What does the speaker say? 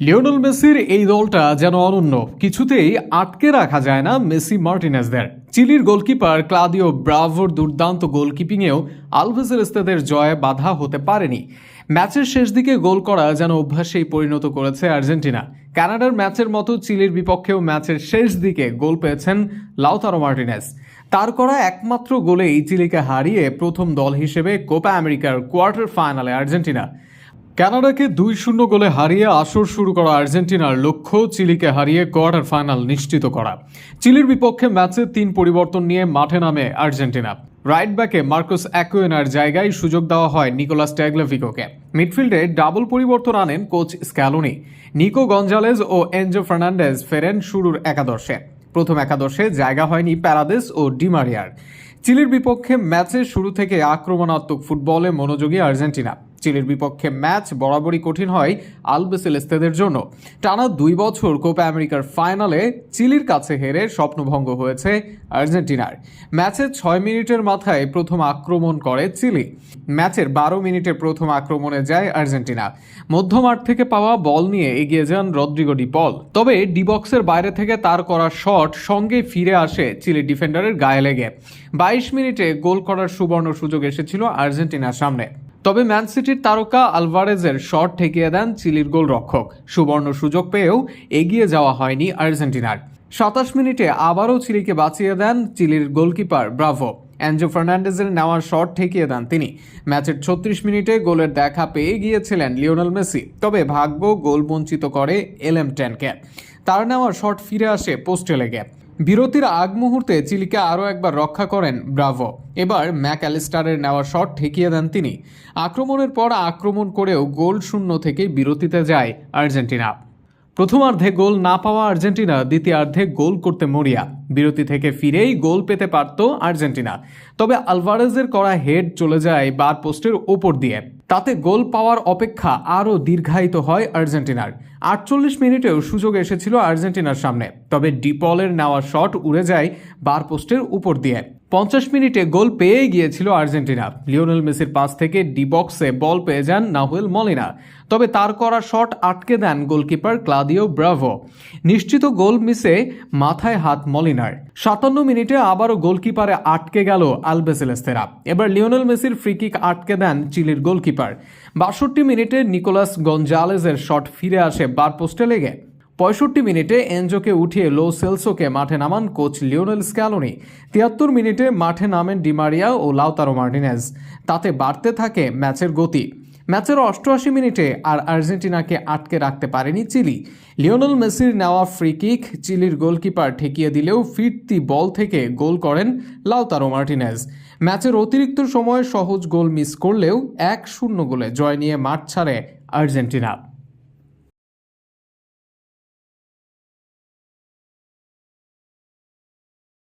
Lionel মেসির এই দলটা যেন অনন্য, কিছুতেই আটকে রাখা যায় না মেসি মার্টিনেজদের। চিলির গোলকিপার ক্লাদিও ব্রাভোর দুর্দান্ত গোলকিপিংয়েও আলভেসের ইস্তেদের জয়ে বাধা হতে পারেনি। ম্যাচের শেষ দিকে গোল করা যেন অভ্যাসেই পরিণত করেছে আর্জেন্টিনা। কানাডার ম্যাচের মতো চিলির বিপক্ষেও ম্যাচের শেষ দিকে গোল পেয়েছেন লাউতারো মার্টিনেস তার করা একমাত্র গোলেই চিলিকে হারিয়ে প্রথম দল হিসেবে কোপা আমেরিকার কোয়ার্টার ফাইনালে আর্জেন্টিনা। কানাডাকে দুই শূন্য গোলে হারিয়ে আসর শুরু করা আর্জেন্টিনার লক্ষ্য চিলিকে হারিয়ে কোয়ার্টার ফাইনাল নিশ্চিত করা। চিলির বিপক্ষে ম্যাচে তিন পরিবর্তন নিয়ে মাঠে নামে আর্জেন্টিনা। রাইট ব্যাকে মার্কোস অ্যাকুয়েনার জায়গায় সুযোগ দেওয়া হয় নিকোলাস ট্যাগলেভিকোকে। মিডফিল্ডে ডাবল পরিবর্তন আনেন কোচ স্ক্যালোনি। নিকো গঞ্জালেজ ও এনজো ফার্নান্ডেজ ফেরেন শুরুর একাদশে। প্রথম একাদশে জায়গা হয়নি প্যারাদেস ও ডিমারিয়ার চিলির বিপক্ষে ম্যাচের শুরু থেকে আক্রমণাত্মক ফুটবলে মনোযোগী আর্জেন্টিনা। চিলির বিপক্ষে ম্যাচ বরাবরই কঠিন হয় আলবেসেলেস্তেদের জন্য। টানা দুই বছর কোপা আমেরিকার ফাইনালে চিলির কাছে হেরে স্বপ্নভঙ্গ হয়েছে আর্জেন্টিনার। ম্যাচের ছয় মিনিটের মাথায় প্রথম আক্রমণ করে চিলি। ম্যাচের বারো মিনিটের প্রথম আক্রমণে যায় আর্জেন্টিনা। মধ্যমাঠ থেকে পাওয়া বল নিয়ে এগিয়ে যান রদ্রিগো ডি পল। তবে ডিবক্সের বাইরে থেকে তার করা শট সঙ্গে ফিরে আসে চিলি ডিফেন্ডারের গায়ে লেগে। বাইশ মিনিটে গোল করার সুবর্ণ সুযোগ এসেছিল আর্জেন্টিনার সামনে। তবে ম্যান সিটির তারকা আলভারেজের শট ঠেকিয়ে দেন চিলির গোলরক্ষক। সুবর্ণ সুযোগ পেয়েও এগিয়ে যাওয়া হয়নি আর্জেন্টিনার। সাতাশ মিনিটে আবারও চিলিকে বাঁচিয়ে দেন চিলির গোলকিপার ব্রাভো। অ্যাঞ্জো ফার্নান্ডেজের নেওয়ার শট ঠেকিয়ে দেন তিনি। ম্যাচের ছত্রিশ মিনিটে গোলের দেখা পেয়ে গিয়েছিলেন লিওনেল মেসি, তবে ভাগ্য গোল বঞ্চিত করে এলএম টেনকে। তার নেওয়া শট ফিরে আসে পোস্টে লেগে। বিরতির আগ মুহূর্তে চিলিকে আরও একবার রক্ষা করেন ব্রাভো। এবার ম্যাক অ্যালিস্টারের নেওয়া শট ঠেকিয়ে দেন তিনি। আক্রমণের পর আক্রমণ করেও গোল শূন্য থেকে বিরতিতে যায় আর্জেন্টিনা। প্রথমার্ধে গোল না পাওয়া আর্জেন্টিনা, দ্বিতীয়ার্ধে গোল করতে মরিয়া। বিরতি থেকে ফিরেই গোল পেতে পারত আর্জেন্টিনা। তবে আলভারেজের করা হেড চলে যায় বার পোস্টের ওপর দিয়ে। তাতে গোল পাওয়ার অপেক্ষা আরও দীর্ঘায়িত হয় আর্জেন্টিনার। আটচল্লিশ মিনিটেও সুযোগ এসেছিল আর্জেন্টিনার সামনে। তবে ডিপলের নেওয়া শট উড়ে যায় বার পোস্টের উপর দিয়ে। পঞ্চাশ মিনিটে গোল পেয়ে গিয়েছিল আর্জেন্টিনা। লিওনেল মেসির পাস থেকে ডি বক্সে বল পেয়ে যান নাহুয়েল মলিনা। তবে তার করা শট আটকে দেন গোলকিপার ক্লাদিও ব্রাভো। নিশ্চিত গোল মিসে মাথায় হাত মলিনার। সাতান্ন মিনিটে আবারও গোলকিপারে আটকে গেল আলবেসেলেস্তেরা এবার লিওনেল মেসির ফ্রিকিক আটকে দেন চিলির গোলকিপার। বাষট্টি মিনিটে নিকোলাস গঞ্জালেজের শট ফিরে আসে বার পোস্টে লেগে। পঁয়ষট্টি মিনিটে এনজোকে উঠিয়ে লো সেলসোকে মাঠে নামান কোচ লিওনেল স্ক্যালোনি। তিয়াত্তর মিনিটে মাঠে নামেন ডিমারিয়া ও লাউতারো মার্টিনেজ। তাতে বাড়তে থাকে ম্যাচের গতি। ম্যাচের অষ্টআশি মিনিটে আর আর্জেন্টিনাকে আটকে রাখতে পারেনি চিলি। লিওনেল মেসির নেওয়া ফ্রি কিক চিলির গোলকিপার ঠেকিয়ে দিলেও ফিরতি বল থেকে গোল করেন লাউতারো মার্টিনেজ। ম্যাচের অতিরিক্ত সময়ে সহজ গোল মিস করলেও এক শূন্য গোলে জয় নিয়ে মাঠ ছাড়ে আর্জেন্টিনা।